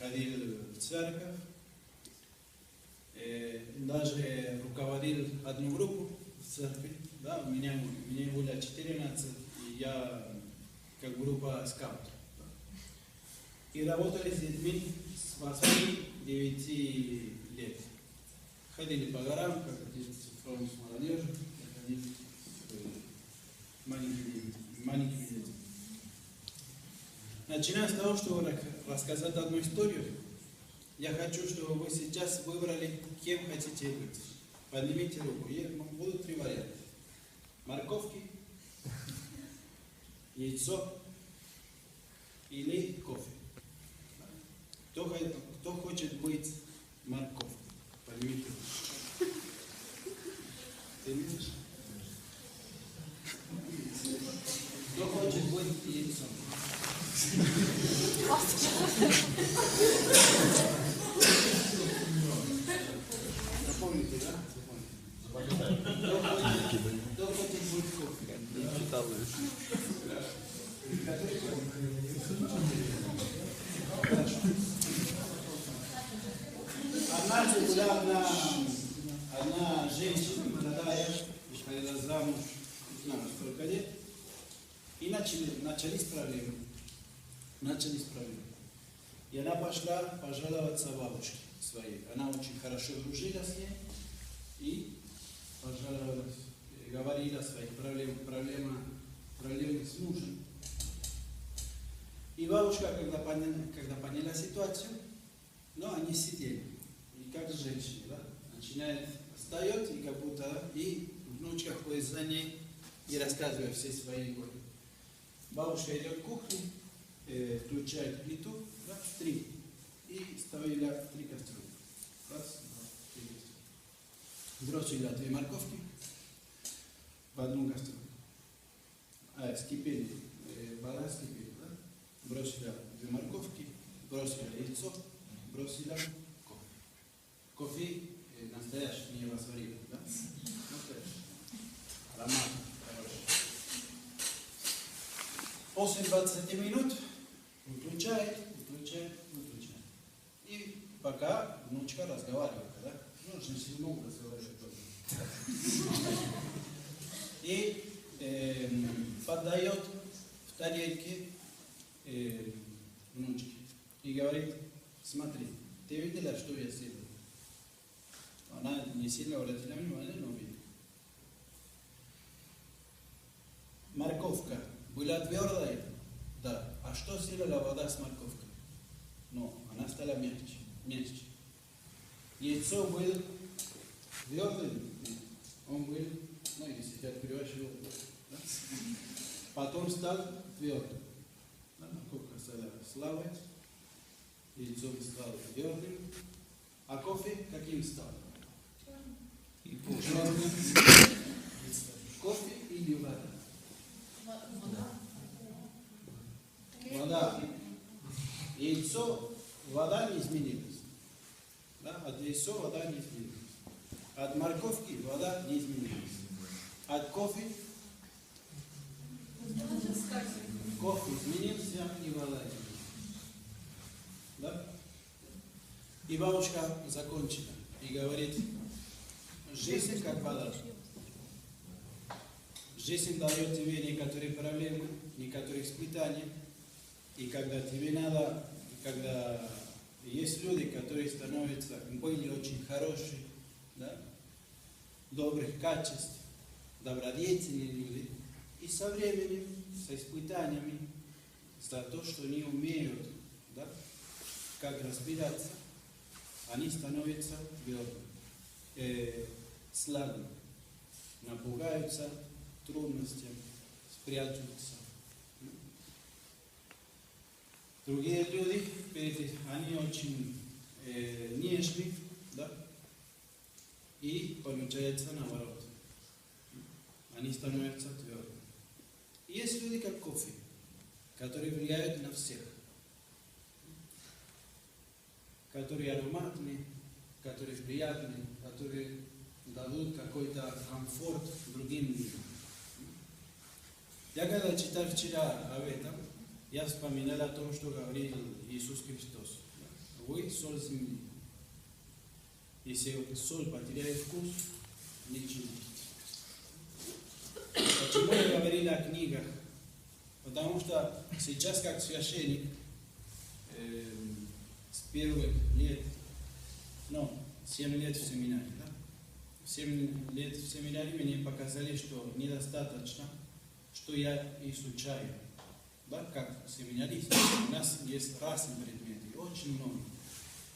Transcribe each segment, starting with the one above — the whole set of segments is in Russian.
ходил в церковь, э, даже руководил одну группу в церкви. Да, у меня, меня было 14, и я как группа скаут. И работали с детьми с 8-9 лет. Ходили по горам, как отец фронт с молодежью, ходили э, маленькими, маленькими детьми. Начиная с того, что рассказать одну историю, я хочу, чтобы вы сейчас выбрали, кем хотите быть. Поднимите руку. И будут три варианта. Морковки, яйцо или кофе. Кто, кто хочет быть морковкой? Поднимите руку. Ты видишь? Кто хочет быть яйцом? Запомните, да? Запомните. Кто хочет, кто хочет быть кофе? Хорошо. Однажды была одна, одна женщина, молодая, выходила замуж, не знаю, сколько лет, и начали, начались проблемы. Начались проблемы. И она пошла пожаловаться бабушке своей. Она очень хорошо дружила с ней и пожаловалась, говорила о своих проблемах, проблема, проблемы с мужем. И бабушка, когда поняла, когда поняла ситуацию, ну, они сидели. Как женщина, да, начинает, встает и как будто, и внучка ходит за ней и рассказывает все свои боли. Бабушка идет в кухню, э, включает плиту, да, три, и ставила три кастрюли. Раз, два, три. Бросила две морковки в одну кастрюлю. А, скипели, э, вода скипела, да? Бросила две морковки, бросила яйцо, бросила кофе. Кофе э, настоящий, не разварил, да? Настоящий. Аромат хороший. После 20 минут выключает, выключает, выключает. И пока внучка разговаривает, да? Ну, женщины могут разговаривать тоже. И э, поддает в тарелке э, внучке и говорит, смотри, ты видела, что я сделал? Она не сильно обратила внимание, но видит. Морковка была твердая, да. А что сделала вода с морковкой? Ну, она стала мягче, мягче. Яйцо было твердым, он был, ну, если я открываешь его, да? потом стал твердым. Да, морковка стала слабой, яйцо стало твердым, а кофе каким стал? Кофе или вода? Вода. Яйцо, вода не изменилась. Да? От яйцо вода не изменилась. От морковки вода не изменилась. От кофе кофе изменился и вода изменилась. Да? И бабушка закончила и говорит, жизнь как вода. Жизнь дает тебе некоторые проблемы, некоторые испытания. И когда тебе надо, когда есть люди, которые становятся, были очень хорошие, да, добрых качеств, добродетельные люди, и со временем, с испытаниями, за то, что они умеют, да, как разбираться, они становятся твердыми, слабыми, напугаются трудностям, спрячутся. Другие люди, они очень э, нежны, да, и получается наоборот. Они становятся твердыми. Есть люди, как кофе, которые влияют на всех, которые ароматные, которые приятные, которые дадут какой-то комфорт другим людям. Я когда читал вчера об этом, я вспоминал о том, что говорил Иисус Христос. вы соль земли. Если соль потеряет вкус, ничего. Почему я говорил о книгах? Потому что сейчас, как священник, э, с первых лет, ну, 7 лет в семинаре? 7 лет в семинаре мне показали, что недостаточно, что я изучаю. Да, как семинарист. У нас есть разные предметы, очень много.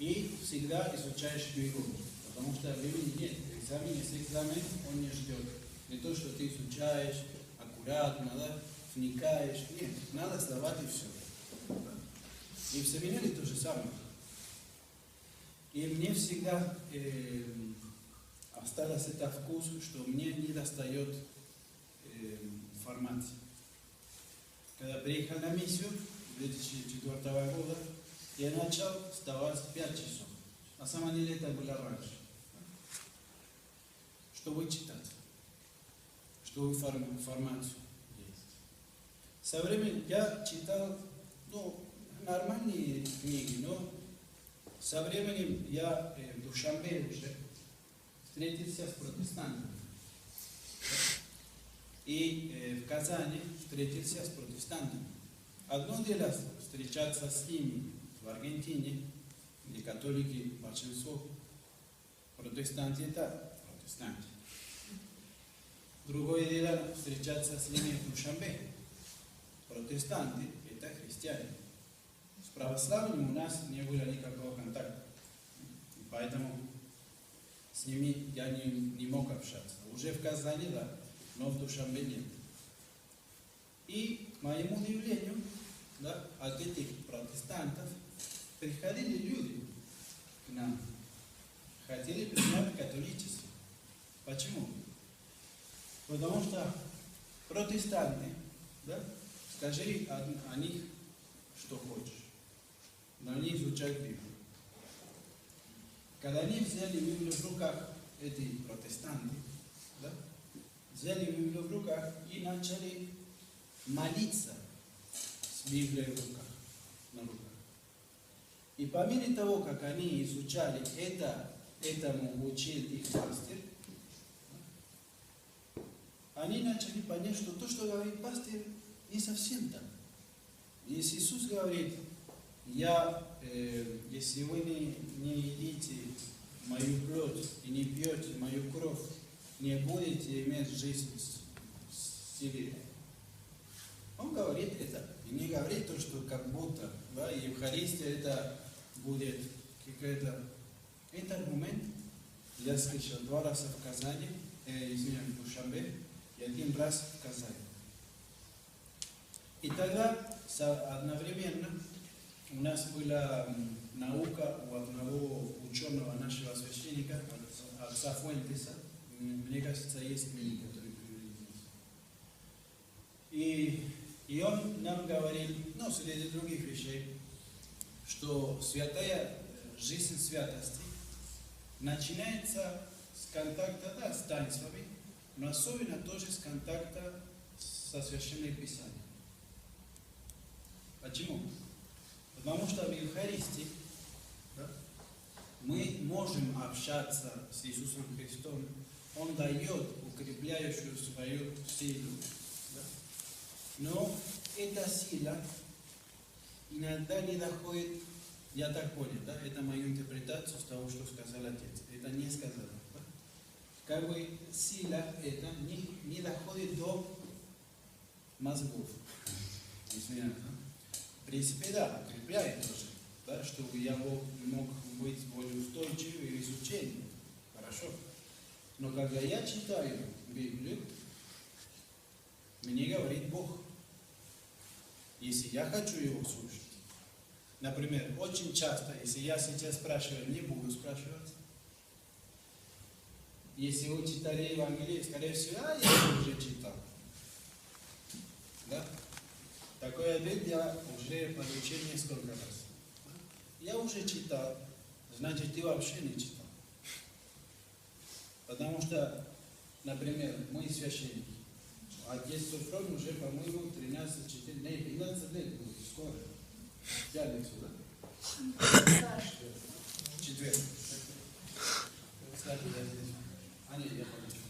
И всегда изучаешь книгу, потому что времени нет. Экзамен, если экзамен, он не ждет. Не то, что ты изучаешь аккуратно, да, вникаешь. Нет, надо сдавать и все. И в семинаре то же самое. И мне всегда э, осталось это вкус, что мне не достает э, информации. Когда приехал на миссию 2004 года, я начал вставать в 5 часов. На самом деле это было раньше. Чтобы читать, чтобы форм- информацию есть. Со временем я читал ну, нормальные книги, но со временем я э, в Душанбе уже встретился с протестантами. И э, в Казани встретился с протестантами. Одно дело встречаться с ними в Аргентине, где католики большинство, протестанты это протестанты. Другое дело встречаться с ними в Душанбе. Протестанты это христиане. С православными у нас не было никакого контакта. И поэтому с ними я не, не мог общаться. Уже в Казани, да, но в Душанбе нет. И, к моему удивлению, да, от этих протестантов приходили люди к нам, хотели принять католичество. Почему? Потому что протестанты, да, скажи о, о них, что хочешь, но они изучают Библию. Когда они взяли Библию в руках, эти протестанты, да, взяли Библию в руках и начали молиться с Библией в руках, на руках. И по мере того, как они изучали это, этому учил их пастырь, они начали понять, что то, что говорит пастырь, не совсем так. Если Иисус говорит, я, э, если вы не, не едите мою плоть и не пьете мою кровь, не будете иметь жизнь в себе. Он говорит это. И не говорит то, что как будто да, Евхаристия это будет какая-то... Это аргумент. Я слышал два раза в Казани, э, извиняюсь, в Душанбе, и один раз в Казани. И тогда одновременно у нас была наука у одного ученого нашего священника, отца- Фуэнтеса. Мне кажется, есть книги, которые привели. И, и он нам говорил, ну, среди других вещей, что святая жизнь святости начинается с контакта, да, с таинствами, но особенно тоже с контакта со священным писанием. Почему? Потому что в Евхаристии да, мы можем общаться с Иисусом Христом. Он дает укрепляющую свою силу. да. Но эта сила иногда не доходит, я так понял, да, это мою интерпретацию с того, что сказал Отец. Это не сказал. Да? Как бы сила это не, не доходит до мозгов. Извиняюсь, да? Принципе, да, укрепляет тоже, да, чтобы я мог, мог быть более устойчивым в изучении. Хорошо. Но когда я читаю Библию, мне говорит Бог. Если я хочу его слушать. Например, очень часто, если я сейчас спрашиваю, не буду спрашивать. Если вы читали Евангелие, скорее всего, а я уже читал. Да? Такой обед я уже получил несколько раз. Я уже читал, значит, ты вообще не читал. Потому что, например, мы священники, а отец Суфрон уже, по-моему, 13, 14, не, 15 лет будет, скоро. Взяли сюда. Четверг. Кстати, я здесь. А нет, я получил.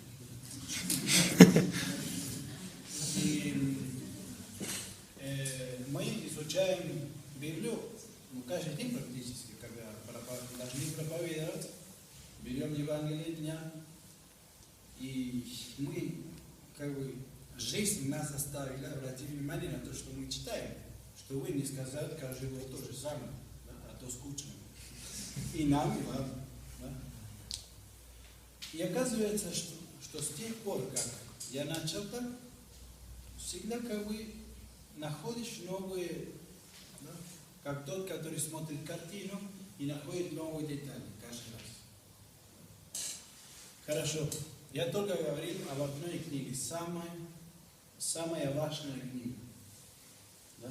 Каждый день практически, когда должны проповедовать, берем Евангелие дня, и мы, как бы, жизнь нас оставила, обратили внимание на то, что мы читаем, что вы не сказали каждый год то же самое, да, а то скучно. И нам, и вам. Да? И оказывается, что, что с тех пор, как я начал так, всегда как бы находишь новые, как тот, который смотрит картину и находит новые детали каждый раз. Хорошо. Я только говорил об одной книге, самая, самая важная книга. Да?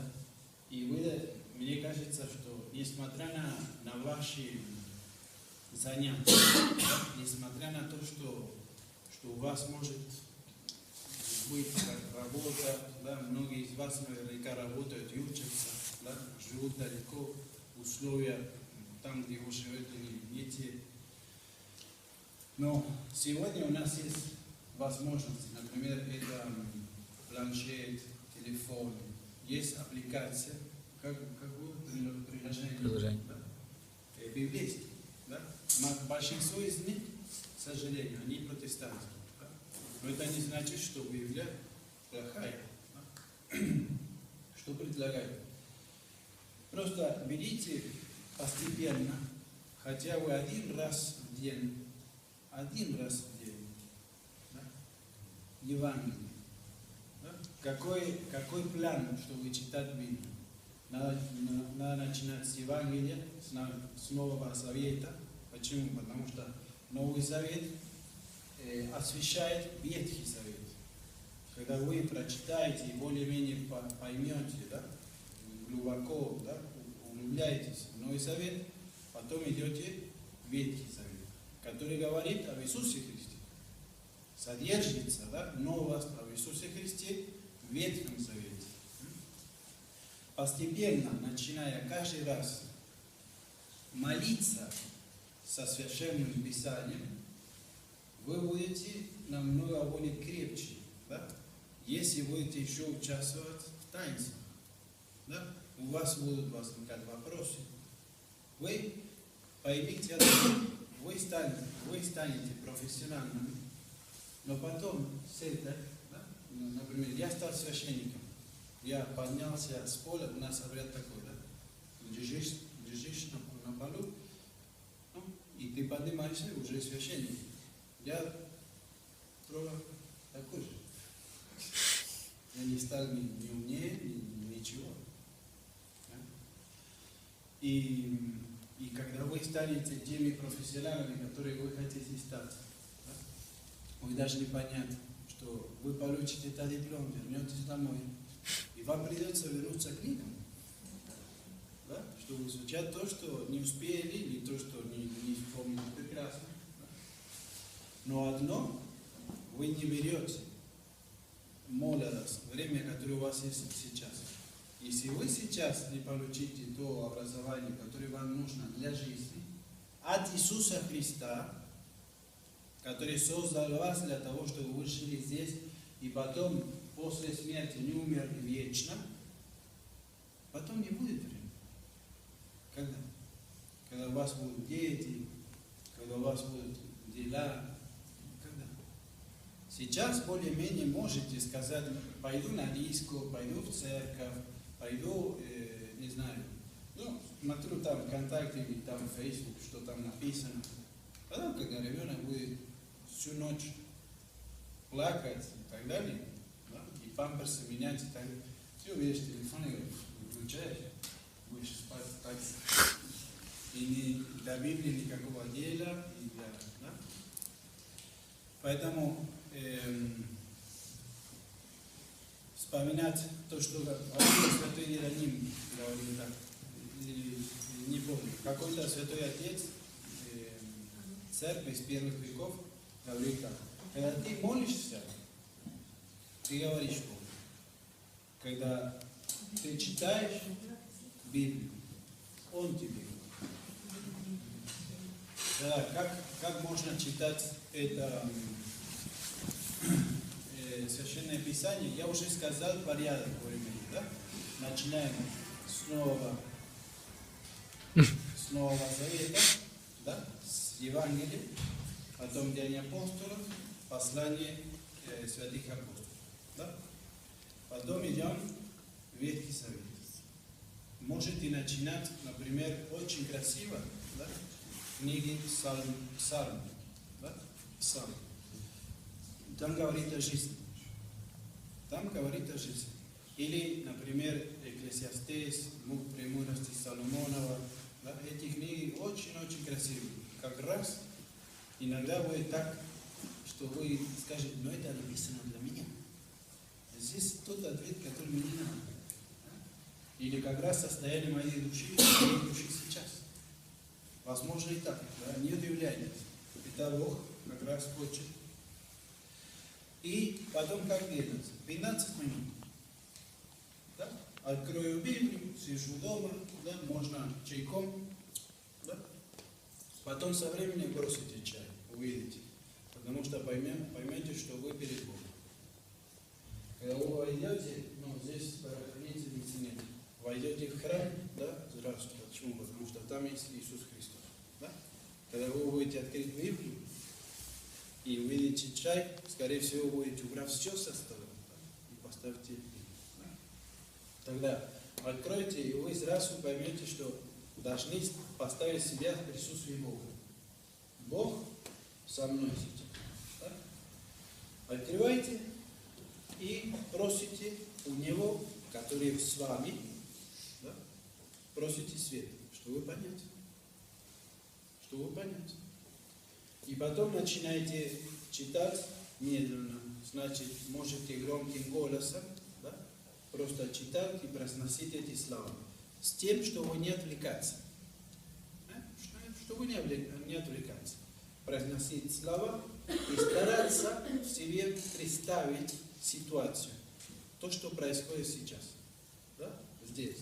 И вы, мне кажется, что несмотря на, на ваши занятия, несмотря на то, что, что у вас может быть работа, да, многие из вас наверняка работают и учатся, да, живут далеко, условия там, где вы живете, не видите. Но сегодня у нас есть возможности, например, это планшет, телефон, есть аппликация, как, как вы, Прил- приложение, Приложение. да, библейские, да? Большинство из них, к сожалению, они протестантские. да. Но это не значит, что Библия плохая. да. Что предлагаю? Просто берите постепенно, хотя бы один раз в день, один раз в день, да, Евангелие. Да? Какой, какой план, чтобы читать Библию? Надо, на- надо начинать с Евангелия, с, Нового Завета. Почему? Потому что Новый Завет э, освещает Ветхий Завет. Когда вы прочитаете и более-менее по- поймете, да, глубоко да, углубляетесь в Новый Завет, потом идете в Ветхий Завет, который говорит об Иисусе Христе. Содержится да, новость об Иисусе Христе в Ветхом Завете. Постепенно, начиная каждый раз молиться со Священным Писанием, вы будете намного более крепче, да? если будете еще участвовать в таинствах. Да? У вас будут возникать вопросы. Вы поймите, вы станете, вы станете профессиональными, но потом этой, да? ну, например, я стал священником, я поднялся с поля, у нас обряд такой, да? Лежишь, лежишь на, на полу, ну, и ты поднимаешься, уже священник. Я трогал такой же. Я не стал ни, ни умнее, ни, ничего. И, и когда вы станете теми профессионалами, которые вы хотите стать, да, вы должны понять, что вы получите этот диплом, вернетесь домой, и вам придется вернуться к книгам. Да? Чтобы изучать то, что не успели, или то, что не, не вспомнили прекрасно. Да? Но одно вы не берете молодость, время, которое у вас есть сейчас. Если вы сейчас не получите то образование, которое вам нужно для жизни, от Иисуса Христа, который создал вас для того, чтобы вы жили здесь, и потом после смерти не умерли вечно, потом не будет времени. Когда? Когда у вас будут дети, когда у вас будут дела, когда? Сейчас более-менее можете сказать, пойду на диско, пойду в церковь, пойду, э, не знаю, ну, смотрю там ВКонтакте или там Facebook, что там написано. Потом, когда ребенок будет всю ночь плакать и так далее, да, и памперсы менять и так далее, все, видишь, телефон и выключаешь, будешь спать так. И не, для Библии никакого дела, и для, да? Поэтому эм, вспоминать то, что святой Иероним говорил так, не помню, какой-то святой отец эм, церкви с первых веков говорил так, когда ты молишься, ты говоришь Богу. Когда ты читаешь Библию, Он тебе говорит. Да, как, как можно читать это э, священное писание? Я уже сказал порядок времени, да? Начинаем снова с Нового Завета, да, с Евангелия, потом Деяния апостолов, послание э, святых апостолов. Да? Потом идем в Ветхий Завет. Можете начинать, например, очень красиво, да? книги Псалм, Псалм, да? Псалм. Там говорит о жизни. Там говорит о жизни. Или, например, Экклесиастес, Мук премудрости Соломонова. Да? Эти книги очень-очень красивые. Как раз иногда будет так, что вы скажете, но это написано для меня. Здесь тот ответ, который мне надо. Да? Или как раз состояние моей души, моей души сейчас. Возможно и так. Да? Не удивляйтесь. Это Бог как раз хочет. И потом как делать? 15 минут. Да? Открою Библию, сижу дома, да? можно чайком. Да? Потом со временем бросите чай, увидите. Потому что поймете, поймете, что вы перед Богом. Когда вы войдете, ну, здесь правоохранительницы нет. Войдете в храм, да, здравствуйте. Почему? Потому что там есть Иисус Христос. Да? Когда вы будете открыть Библию и увидите чай, скорее всего, будете убрав все со стола и поставьте? Тогда откройте, и вы сразу поймете, что должны поставить себя в присутствии Бога. Бог со мной сейчас. Открывайте и просите у Него, который с вами, да? просите свет, чтобы понять. Чтобы понять. И потом начинаете читать медленно. Значит, можете громким голосом да? просто читать и произносить эти слова. С тем, чтобы не отвлекаться. Чтобы не отвлекаться. Произносить слова и стараться в себе представить ситуацию. То, что происходит сейчас. Да? Здесь.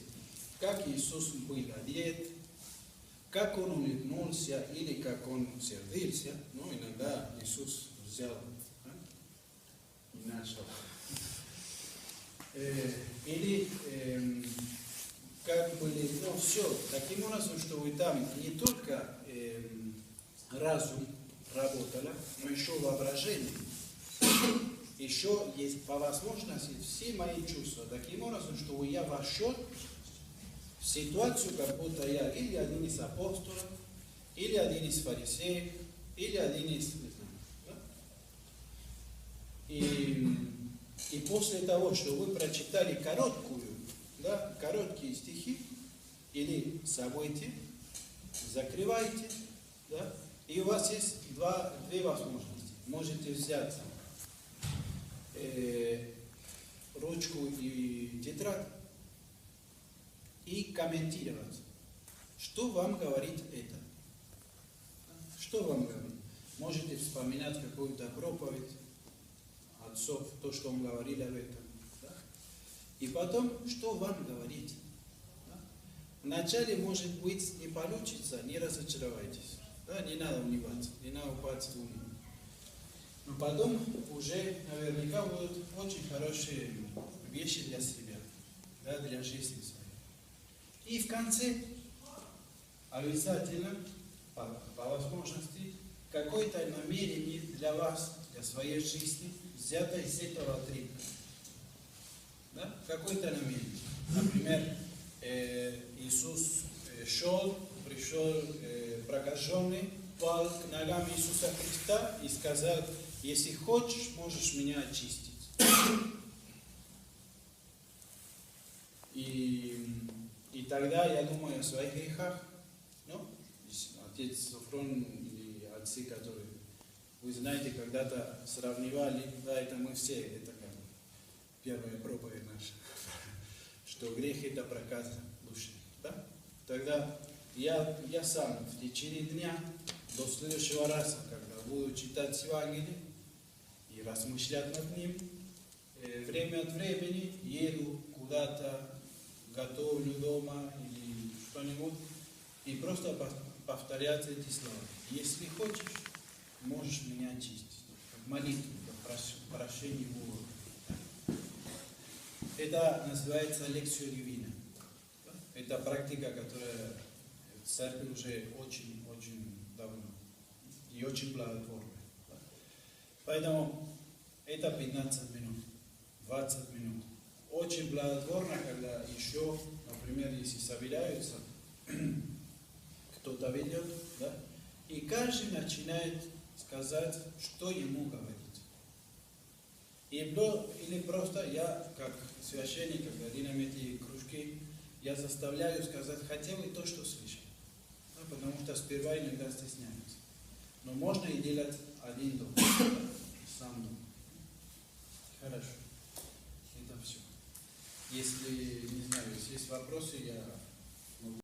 Как Иисус был одет, как он улыбнулся или как он сердился. Ну, иногда Иисус взял да? и начал. Э, или э, как были, ну, все, таким образом, что вы там не только э, разум работало, но еще воображение еще есть по возможности все мои чувства таким образом, что я вошел ситуацию, как будто я или один из апостолов, или один из фарисеев, или один из... Не знаю, да? и, и после того, что вы прочитали короткую, да, короткие стихи, или собойте, закрывайте, да, и у вас есть два, две возможности. Можете взять э, ручку и тетрадь и комментировать. Что вам говорит это? Что вам говорит? Можете вспоминать какую-то проповедь отцов, то, что он говорил об этом. Да? И потом, что вам говорит? Да? Вначале, может быть, не получится, не разочаровайтесь. Да? Не надо унываться, не надо упасть в уныние. Но потом уже наверняка будут очень хорошие вещи для себя, да, для жизни своей. И в конце обязательно, по, по возможности, какое-то намерение для вас, для своей жизни, взято из этого отрывка. Да? Какое-то намерение. Например, э, Иисус э, шел, пришел э, прокаженный, пал к ногам Иисуса Христа и сказал, если хочешь, можешь меня очистить. И, тогда я думаю о своих грехах. Ну, отец Софрон или отцы, которые, вы знаете, когда-то сравнивали, да, это мы все, это как первая проповедь наша, что грех это проказа души. Да? Тогда я, я сам в течение дня до следующего раза, когда буду читать Евангелие, размышлять над ним. Время от времени еду куда-то, готовлю дома или что-нибудь, и просто повторять эти слова. Если хочешь, можешь меня очистить. Как молитву, как прощение Бога. Это называется лекция Ривина. Это практика, которая церковь уже очень-очень давно и очень благотворная. Поэтому это 15 минут, 20 минут. Очень благотворно, когда еще, например, если собираются, кто-то ведет, да, и каждый начинает сказать, что ему говорить. И про- или просто я, как священник, когда делаем эти кружки, я заставляю сказать хотя бы то, что слышал. Да, потому что сперва иногда стесняются. Но можно и делать один дом, сам дом. Хорошо. Если, не знаю, если есть вопросы, я